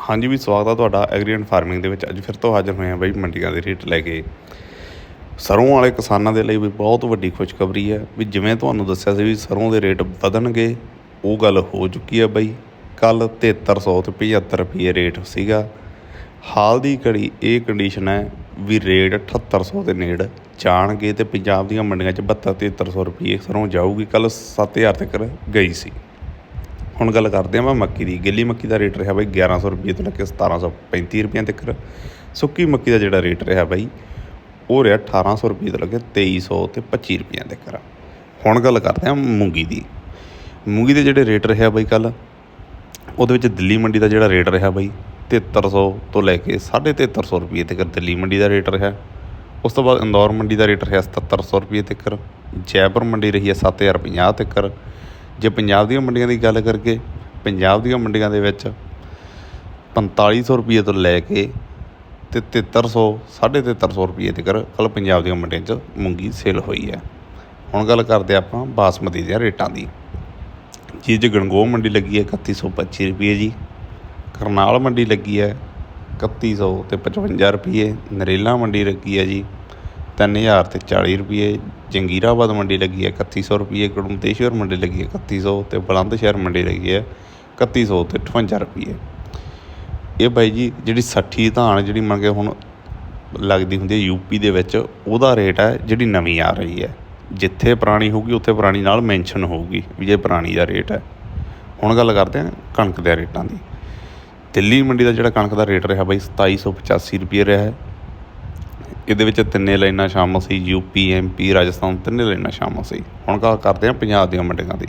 ਹਾਂਜੀ ਵੀ ਸਵਾਗਤ ਆ ਤੁਹਾਡਾ ਐਗਰੀਐਂਟ ਫਾਰਮਿੰਗ ਦੇ ਵਿੱਚ। ਅੱਜ ਫਿਰ ਤੋਂ ਹਾਜ਼ਰ ਹੋਏ ਆ ਬਈ ਮੰਡੀਆਂ ਦੇ ਰੇਟ ਲੈ ਕੇ। ਸਰੋਂ ਵਾਲੇ ਕਿਸਾਨਾਂ ਦੇ ਲਈ ਵੀ ਬਹੁਤ ਵੱਡੀ ਖੁਸ਼ਖਬਰੀ ਹੈ ਵੀ ਜਿਵੇਂ ਤੁਹਾਨੂੰ ਦੱਸਿਆ ਸੀ ਵੀ ਸਰੋਂ ਦੇ ਰੇਟ ਵਧਣਗੇ, ਉਹ ਗੱਲ ਹੋ ਚੁੱਕੀ ਹੈ ਬਾਈ। ਕੱਲ 7300 ਤੇ 75 ਰੁਪਏ ਰੇਟ ਸੀਗਾ। ਹਾਲ ਦੀ ਘੜੀ ਇਹ ਕੰਡੀਸ਼ਨ ਹੈ ਵੀ ਰੇਟ 7800 ਦੇ ਨੇੜ ਜਾਣਗੇ ਤੇ ਪੰਜਾਬ ਦੀਆਂ ਮੰਡੀਆਂ 'ਚ 72 7300 ਰੁਪਏ ਸਰੋਂ ਜਾਊਗੀ। ਕੱਲ 7000 ਤੱਕ ਗਈ ਸੀ। ਹੁਣ ਗੱਲ ਕਰਦੇ ਹਾਂ ਮੈਂ ਮੱਕੀ ਦੀ। ਗਿੱਲੀ ਮੱਕੀ ਦਾ ਰੇਟ ਰਿਹਾ ਬਾਈ 1100 ਰੁਪਏ ਤੋਂ ਲੈ ਕੇ 1735 ਰੁਪਏ ਤੱਕ। ਸੁੱਕੀ ਮੱਕੀ ਦਾ ਜਿਹੜਾ ਰੇਟ ਰਿਹਾ ਬਾਈ, ਉਹ ਰਿਹਾ 1800 ਰੁਪਏ ਤੋਂ ਲੈ ਕੇ 2300 ਤੇ 25 ਰੁਪਏ ਤੱਕ। ਹੁਣ ਗੱਲ ਕਰਦੇ ਹਾਂ ਮੂੰਗੀ ਦੀ। ਮੂੰਗੀ ਦੇ ਜਿਹੜੇ ਰੇਟ ਰਿਹਾ ਬਾਈ ਕੱਲ ਉਹਦੇ ਵਿੱਚ ਦਿੱਲੀ ਮੰਡੀ ਦਾ ਜਿਹੜਾ ਰੇਟ ਰਿਹਾ ਬਾਈ 7300 ਤੋਂ ਲੈ ਕੇ 7350 ਰੁਪਏ ਤੱਕ ਦਿੱਲੀ ਮੰਡੀ ਦਾ ਰੇਟ ਰਿਹਾ। ਉਸ ਤੋਂ ਬਾਅਦ ਇੰਦੌਰ ਮੰਡੀ ਦਾ ਰੇਟ ਰਿਹਾ 7700 ਰੁਪਏ ਤੱਕ, ਜੈਪੁਰ ਮੰਡੀ ਰਹੀ ਹੈ 7050 ਤੱਕ। ਜੇ ਪੰਜਾਬ ਦੀਆਂ ਮੰਡੀਆਂ ਦੀ ਗੱਲ ਕਰਕੇ, ਪੰਜਾਬ ਦੀਆਂ ਮੰਡੀਆਂ ਦੇ ਵਿੱਚ 4500 ਰੁਪਏ ਤੋਂ ਲੈ ਕੇ ਤੇ 7300 7350 ਰੁਪਏ ਤੱਕ ਕੱਲ ਪੰਜਾਬ ਦੀਆਂ ਮੰਡੀਆਂ 'ਚ ਮੂੰਗੀ ਸੇਲ ਹੋਈ ਹੈ। ਹੁਣ ਗੱਲ ਕਰਦੇ ਆਪਾਂ ਬਾਸਮਤੀ ਦੇ ਰੇਟਾਂ ਦੀ। ਜੀ ਚ ਗਣਗੋ ਮੰਡੀ ਲੱਗੀ ਹੈ 3125 ਰੁਪਏ ਜੀ। ਕਰਨਾਲ ਮੰਡੀ ਲੱਗੀ ਹੈ 3100 ਤੇ 55 ਰੁਪਏ ਨਰੇਲਾ ਮੰਡੀ ਲੱਗੀ ਹੈ ਜੀ। 3000 ਤੇ 40 ਰੁਪਏ, ਜੰਗੀਰਾਬਾਦ ਮੰਡੀ ਲੱਗੀ ਹੈ 3100 ਰੁਪਏ ਕੜਮਤੇਸ਼ਵਰ ਮੰਡੀ ਲੱਗੀ ਹੈ 3100 ਤੇ ਬੁਲੰਦ ਸ਼ਹਿਰ ਮੰਡੀ ਲੱਗੀ ਹੈ 3100 ਤੇ 58 ਰੁਪਏ। ਇਹ ਬਾਈ ਜੀ, ਜਿਹੜੀ 60 ਧਾਨ ਜਿਹੜੀ ਮੰਨ ਕੇ ਹੁਣ ਲੱਗਦੀ ਹੁੰਦੀ ਹੈ ਯੂਪੀ ਦੇ ਵਿੱਚ, ਉਹਦਾ ਰੇਟ ਹੈ ਜਿਹੜੀ ਨਵੀਂ ਆ ਰਹੀ ਹੈ। ਜਿੱਥੇ ਪੁਰਾਣੀ ਹੋਊਗੀ, ਉੱਥੇ ਪੁਰਾਣੀ ਨਾਲ ਮੈਂਸ਼ਨ ਹੋਊਗੀ ਵੀ ਜੇ ਪੁਰਾਣੀ ਦਾ ਰੇਟ ਹੈ। ਹੁਣ ਗੱਲ ਕਰਦੇ ਹਾਂ ਕਣਕ ਦੇ ਰੇਟਾਂ ਦੀ। ਦਿੱਲੀ ਮੰਡੀ ਦਾ ਜਿਹੜਾ ਕਣਕ ਦਾ ਰੇਟ ਰਿਹਾ ਬਾਈ 2785 ਰੁਪਏ ਰਿਹਾ ਹੈ। ਇਹਦੇ ਵਿੱਚ ਤਿੰਨੇ ਲਾਈਨਾਂ ਸ਼ਾਮਲ ਸੀ ਯੂਪੀ ਐਮਪੀ ਰਾਜਸਥਾਨ ਤਿੰਨੇ ਲਾਈਨਾਂ ਸ਼ਾਮਲ ਸੀ। ਹੁਣ ਗੱਲ ਕਰਦੇ ਹਾਂ ਪੰਜਾਬ ਦੀਆਂ ਮੰਡੀਆਂ ਦੀ।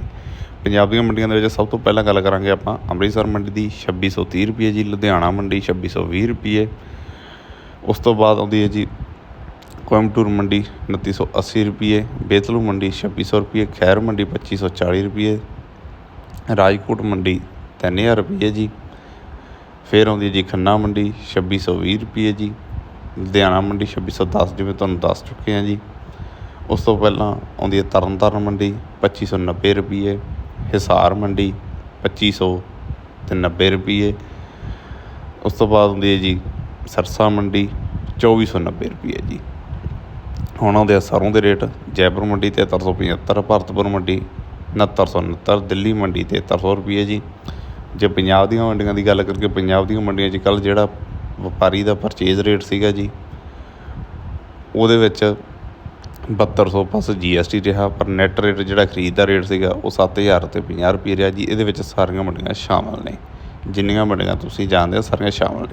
ਪੰਜਾਬ ਦੀਆਂ ਮੰਡੀਆਂ ਦੇ ਵਿੱਚ ਸਭ ਤੋਂ ਪਹਿਲਾਂ ਗੱਲ ਕਰਾਂਗੇ ਆਪਾਂ ਅੰਮ੍ਰਿਤਸਰ ਮੰਡੀ ਦੀ 2630 ਰੁਪਏ ਜੀ, ਲੁਧਿਆਣਾ ਮੰਡੀ 2620 ਰੁਪਏ। ਉਸ ਤੋਂ ਬਾਅਦ ਆਉਂਦੀ ਹੈ ਜੀ ਕੋਇੰਬਟੂਰ ਮੰਡੀ 2980 ਰੁਪਏ। ਬੇਤਲੂ ਮੰਡੀ 2600 ਰੁਪਏ। ਖੈਰ ਮੰਡੀ 2540 ਰੁਪਏ। ਰਾਜਕੋਟ ਮੰਡੀ 3000 ਰੁਪਏ ਜੀ। ਫਿਰ ਆਉਂਦੀ ਹੈ ਜੀ ਖੰਨਾ ਮੰਡੀ 2620 ਰੁਪਏ ਜੀ। ਲੁਧਿਆਣਾ ਮੰਡੀ 2610 ਜਿਵੇਂ ਤੁਹਾਨੂੰ ਦੱਸ ਚੁੱਕੇ ਹਾਂ ਜੀ। ਉਸ ਤੋਂ ਪਹਿਲਾਂ ਆਉਂਦੀ ਹੈ ਤਰਨ ਤਾਰਨ ਮੰਡੀ, ਪੱਚੀ ਸੌ ਨੱਬੇ ਰੁਪਈਏ। ਹਿਸਾਰ ਮੰਡੀ, ਪੱਚੀ ਸੌ ਅਤੇ ਨੱਬੇ ਰੁਪਈਏ। ਉਸ ਤੋਂ ਬਾਅਦ ਆਉਂਦੀ ਹੈ ਜੀ ਸਰਸਾ ਮੰਡੀ, ਚੌਵੀ ਸੌ ਨੱਬੇ ਰੁਪਈਏ ਜੀ। ਹੁਣ ਆਉਂਦੇ ਆ ਸਰੋਂ ਦੇ ਰੇਟ। ਜੈਪੁਰ ਮੰਡੀ 7375 ਭਾਰਤਪੁਰ ਮੰਡੀ 6969 ਦਿੱਲੀ ਮੰਡੀ 7300 ਰੁਪਏ ਜੀ। ਜੇ ਪੰਜਾਬ ਦੀਆਂ ਮੰਡੀਆਂ ਦੀ ਗੱਲ ਕਰਕੇ ਪੰਜਾਬ ਦੀਆਂ ਮੰਡੀਆਂ 'ਚ ਕੱਲ ਜਿਹੜਾ ਵਪਾਰੀ ਦਾ ਪਰਚੇਜ਼ ਰੇਟ ਸੀਗਾ ਜੀ। ਉਹਦੇ ਵਿੱਚ ਬਹੱਤਰ ਸੌ ਪਲੱਸ ਜੀਐਸਟੀ ਰਿਹਾ, ਪਰ ਨੈਟ ਰੇਟ ਜਿਹੜਾ ਖਰੀਦ ਦਾ ਰੇਟ ਸੀਗਾ, ਉਹ 7000 ਤੇ 50 ਰੁਪਏ ਰਿਹਾ ਜੀ। ਇਹਦੇ ਵਿੱਚ ਸਾਰੀਆਂ ਮੰਡੀਆਂ ਸ਼ਾਮਲ ਨੇ। ਜਿੰਨੀਆਂ ਮੰਡੀਆਂ ਤੁਸੀਂ ਜਾਣਦੇ ਹੋ, ਸਾਰੀਆਂ ਸ਼ਾਮਲ ਨੇ।